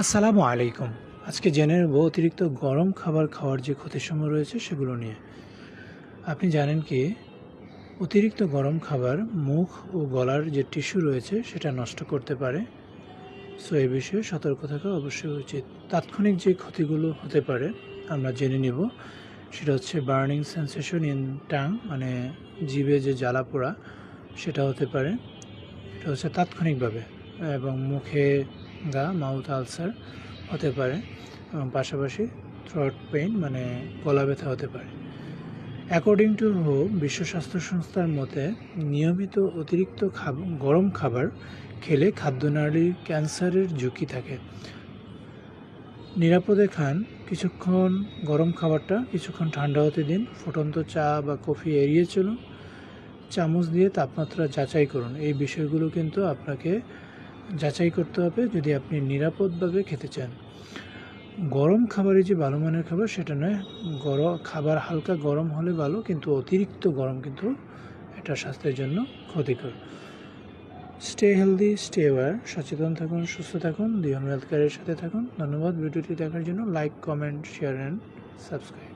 আসসালামু আলাইকুম। আজকে জেনে নেব অতিরিক্ত গরম খাবার খাওয়ার যে ক্ষতির সময় রয়েছে সেগুলো নিয়ে। আপনি জানেন কি, অতিরিক্ত গরম খাবার মুখ ও গলার যে টিস্যু রয়েছে সেটা নষ্ট করতে পারে। সো এই বিষয়ে সতর্ক থাকা অবশ্যই উচিত। তাৎক্ষণিক যে ক্ষতিগুলো হতে পারে, আমরা জেনে নিব। সেটা হচ্ছে বার্নিং সেন্সেশন ইন টাং মানে জিভে যে জ্বালা পোড়া, সেটা হতে পারে। এটা হচ্ছে তাৎক্ষণিকভাবে এবং মুখে গা, মাউথ আলসার হতে পারে এবং পাশাপাশি থ্রট পেইন মানে গলা ব্যথা হতে পারে। অ্যাকর্ডিং টু হু বিশ্ব স্বাস্থ্য সংস্থার মতে, নিয়মিত অতিরিক্ত গরম খাবার খেলে খাদ্যনালীর ক্যান্সারের ঝুঁকি থাকে। নিরাপদে খান। কিছুক্ষণ গরম খাবারটা, কিছুক্ষণ ঠান্ডা হতে দিন। ফুটন্ত চা বা কফি এড়িয়ে চলুন। চামচ দিয়ে তাপমাত্রা যাচাই করুন। এই বিষয়গুলো কিন্তু আপনাকে যাচাই করতে হবে যদি আপনি নিরাপদভাবে খেতে চান। গরম খাবারই যে ভালো মানের খাবার, সেটা নয়। গরম খাবার হালকা গরম হলে ভালো, কিন্তু অতিরিক্ত গরম কিন্তু এটা স্বাস্থ্যের জন্য ক্ষতিকর। স্টে হেলদি, স্টে ওয়ার সচেতন থাকুন, সুস্থ থাকুন দি হোম হেলথ কেয়ারের সাথে থাকুন। ধন্যবাদ ভিডিওটি দেখার জন্য। Like, comment, share, and subscribe.